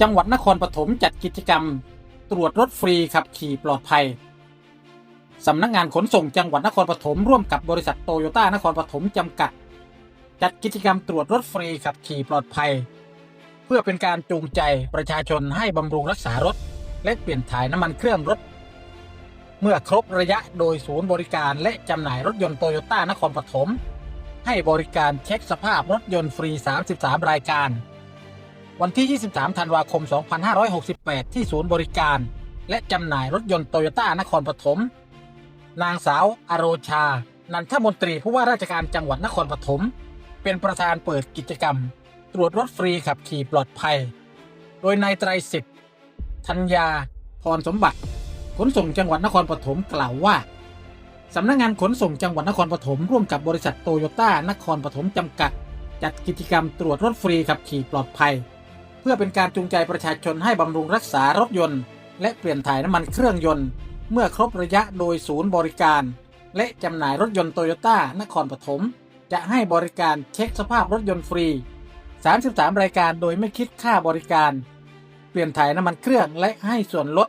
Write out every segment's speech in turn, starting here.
จังหวัดนครปฐมจัดกิจกรรม ตรวจรถฟรีขับขี่ปลอดภัย สำนักงานขนส่งจังหวัดนครปฐมร่วมกับบริษัทโตโยต้านครปฐมจำกัด จัดกิจกรรมตรวจรถฟรีขับขี่ปลอดภัย เพื่อเป็นการจูงใจประชาชนให้บำรุงรักษารถ และเปลี่ยนถ่ายน้ำมันเครื่องรถ เมื่อครบระยะโดยศูนย์บริการและจำหน่ายรถยนต์โตโยต้านครปฐมให้บริการเช็คสภาพรถยนต์ฟรี 33 รายการ วันที่ 23 ธันวาคม 2568 ที่ศูนย์บริการ และจำหน่ายรถยนต์โตโยต้านครปฐม นางสาวอโรชา นันทมนตรีผู้ว่าราชการจังหวัดนครปฐม เป็นประธานเปิดกิจกรรม ตรวจรถฟรีขับขี่ปลอดภัย โดยนายไตรสิทธิ์ธัญญาพรสมบัติ ขนส่งจังหวัดนครปฐมกล่าวว่าสำนักงานขนส่งจังหวัดนครปฐมร่วมกับบริษัทโตโยต้านครปฐมจำกัด จัดกิจกรรมตรวจรถฟรีขับขี่ปลอดภัย พื่อเป็นการจูงใจประชาชนให้บำรุงรักษารถยนต์ และเปลี่ยนถ่ายน้ำมันเครื่องยนต์ เมื่อครบระยะโดยศูนย์บริการ และจำหน่ายรถยนต์โตโยต้านครปฐมจะให้บริการเช็คสภาพรถยนต์ฟรี 33 รายการโดยไม่คิดค่าบริการ เปลี่ยนถ่ายน้ำมันเครื่องและให้ส่วนลด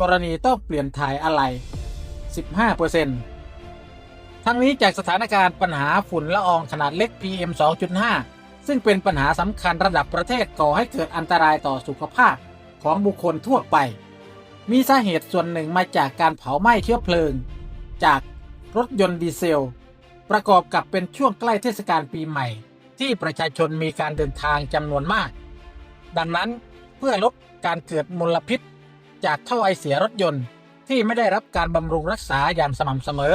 กรณีต้องเปลี่ยนถ่ายอะไหล่15%ทั้งนี้จากสถานการณ์ปัญหาฝุ่นละอองขนาดเล็ก PM 2.5 ซึ่งเป็นปัญหาสำคัญระดับประเทศก่อให้เกิดอันตรายต่อสุขภาพของบุคคลทั่วไป มีสาเหตุส่วนหนึ่งมาจากการเผาไหม้เชื้อเพลิง จากรถยนต์ดีเซล ประกอบกับเป็นช่วงใกล้เทศกาลปีใหม่ ที่ประชาชนมีการเดินทางจำนวนมาก ดังนั้นเพื่อลดการเกิดมลพิษ จากท่อไอเสียรถยนต์ที่ไม่ได้รับการบำรุงรักษาอย่างสม่ำเสมอ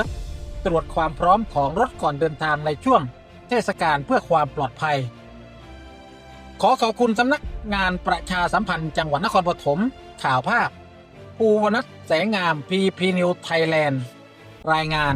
ตรวจความพร้อมของรถก่อนเดินทางในช่วง เทศกาลเพื่อความปลอดภัย ขอขอบคุณสำนักงานประชาสัมพันธ์จังหวัดนครปฐมข่าวภาพ ภูวนัทแสงงามพีพีนิวไทยแลนด์ รายงาน